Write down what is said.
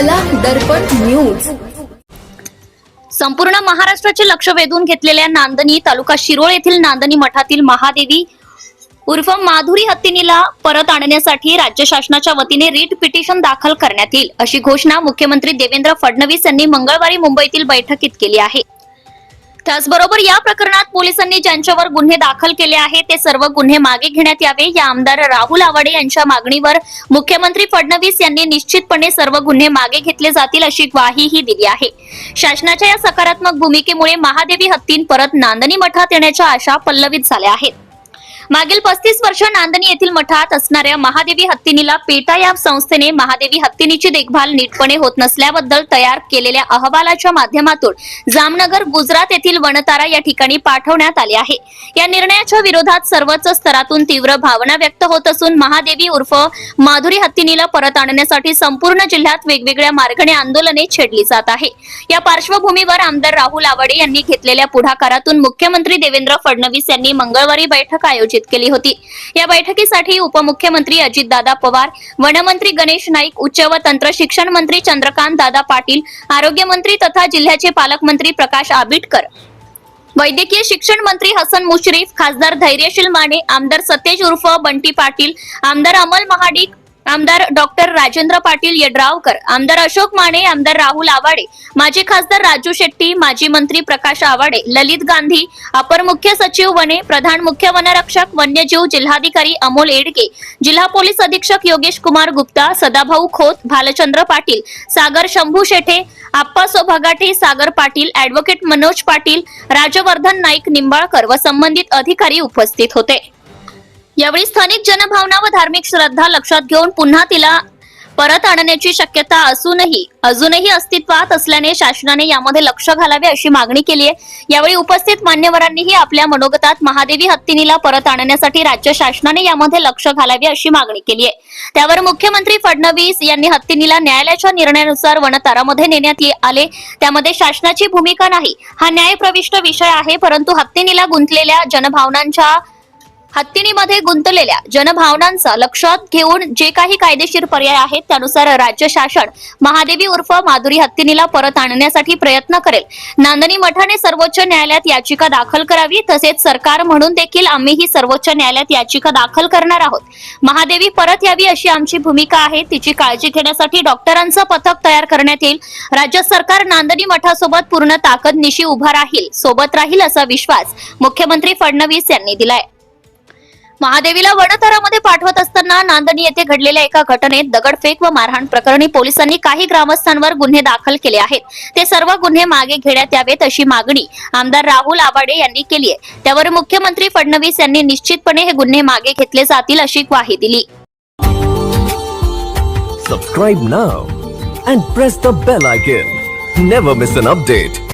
कला दर्पण न्यूज संपूर्ण महाराष्ट्राचे लक्ष वेधून घेतलेल्या नांदणी तालुका शिरोळ येथील नांदणी मठातील महादेवी उर्फ माधुरी हत्तीनीला परत आणण्यासाठी राज्य शासनाच्या वतीने रीट पिटिशन दाखल करण्यात येईल अशी घोषणा मुख्यमंत्री देवेंद्र फडणवीस यांनी मंगळवारी मुंबईतील बैठकीत केली आहे. त्याचबरोबर या प्रकरणात पोलिसांनी ज्यांच्यावर गुन्हे दाखल केले आहेत ते सर्व गुन्हे मागे घेण्यात यावे. या आमदार राहुल आवाडे यांच्या मागणीवर मुख्यमंत्री फडणवीस यांनी निश्चितपणे सर्व गुन्हे मागे घेतले जातील अशी ग्वाहीही दिली आहे. शासनाच्या या सकारात्मक भूमिकेमुळे महादेवी हत्तीं परत नांदणी मठात येण्याच्या आशा पल्लवित झाल्या आहेत. मागील पस्तीस वर्ष नांदणी येथील मठात असणाऱ्या महादेवी हत्तीनीला पेटा या संस्थेने महादेवी हत्तीनीची देखभाल नीटपणे होत नसल्याबद्दल तयार केलेल्या अहवालाच्या माध्यमातून जामनगर गुजरात येथील वनतारा या ठिकाणी पाठवण्यात आले आहे. या निर्णयाच्या विरोधात सर्वच स्तरातून तीव्र भावना व्यक्त होत असून महादेवी उर्फ माधुरी हत्तीनीला परत आणण्यासाठी संपूर्ण जिल्ह्यात वेगवेगळ्या मार्गाने आंदोलने छेडली जात आहे. या पार्श्वभूमीवर आमदार राहुल आवाडे यांनी घेतलेल्या पुढाकारातून मुख्यमंत्री देवेंद्र फडणवीस यांनी मंगळवारी बैठक आयोजित आयोजित केली होती. या बैठकीसाठी उपमुख्यमंत्री अजितदादा पवार वनमंत्री गणेश नाईक उच्च व तंत्र शिक्षण मंत्री चंद्रकांत दादा पाटील आरोग्यमंत्री तथा जिल्ह्याचे पालकमंत्री प्रकाश आबिटकर. वैद्यकीय शिक्षण मंत्री हसन मुश्रीफ खासदार धैर्यशील माने आमदार सतेज उर्फ बंटी पाटील आमदार अमल महाडिक आमदार डॉक्टर राजेंद्र पाटील यड्रावकर आमदार अशोक माने आमदार राहुल आवाडे माजी खासदार राजू शेट्टी माजी मंत्री प्रकाश आवाडे ललित गांधी अपर मुख्य सचिव वने प्रधान मुख्य वनरक्षक वन्यजीव जिल्हाधिकारी अमोल एडके जिल्हा पोलीस अधीक्षक योगेश कुमार गुप्ता सदाभाऊ खोत भालचंद्र पाटील सागर शंभू शेठे आप्पा सोभागाटे सागर पाटील ऍडव्होकेट मनोज पाटील राजवर्धन नाईक निंबाळकर व संबंधित अधिकारी उपस्थित होते. यावेळी स्थानिक जनभावना व धार्मिक श्रद्धा लक्षात घेऊन पुन्हा तिला परत आणण्याची शक्यता असूनही अजूनही अस्तित्वात असल्याने शासनाने यामध्ये लक्ष घालावे अशी मागणी केली आहे. यावेळी उपस्थित मान्यवरांनीही आपल्या मनोगतात महादेवी हत्तीनीला परत आणण्यासाठी राज्य शासनाने यामध्ये लक्ष घालावे अशी मागणी केली आहे. त्यावर मुख्यमंत्री फडणवीस यांनी हत्तीनीला न्यायालयाच्या निर्णयानुसार वनतारामध्ये नेण्यात आले. त्यामध्ये शासनाची भूमिका नाही. हा न्यायप्रविष्ट विषय आहे परंतु हत्तीनीला गुंतलेल्या जनभावनांच्या हत्तीनीमध्ये गुंतलेल्या जनभावनांचा लक्षात घेऊन जे काही कायदेशीर पर्याय आहेत त्यानुसार राज्य शासन महादेवी उर्फ माधुरी हत्तीनीला परत आणण्यासाठी प्रयत्न करेल. नांदणी मठाने सर्वोच्च न्यायालयात याचिका दाखल करावी तसेच सरकार म्हणून देखील आम्हीही सर्वोच्च न्यायालयात याचिका दाखल करणार आहोत. महादेवी परत यावी अशी आमची भूमिका आहे. तिची काळजी घेण्यासाठी डॉक्टरांचं पथक तयार करण्यात येईल. राज्य सरकार नांदणी मठासोबत पूर्ण ताकदनिशी उभा राहील सोबत राहील असा विश्वास मुख्यमंत्री फडणवीस यांनी दिलाय. महादेवीला वडतरामध्ये पाठवत असताना नांदणी येथे घडलेल्या एका घटनेत दगडफेक व मारहाण प्रकरणी पोलिसांनी काही ग्रामस्थांवर गुन्हे दाखल केले आहेत. ते सर्व गुन्हे मागे घेण्यात यावेत अशी मागणी आमदार राहुल आवाडे यांनी केली आहे. त्यावर मुख्यमंत्री फडणवीस यांनी निश्चितपणे हे गुन्हे मागे घेतले जातील अशी ग्वाही दिली. Subscribe now and press the bell icon never miss an update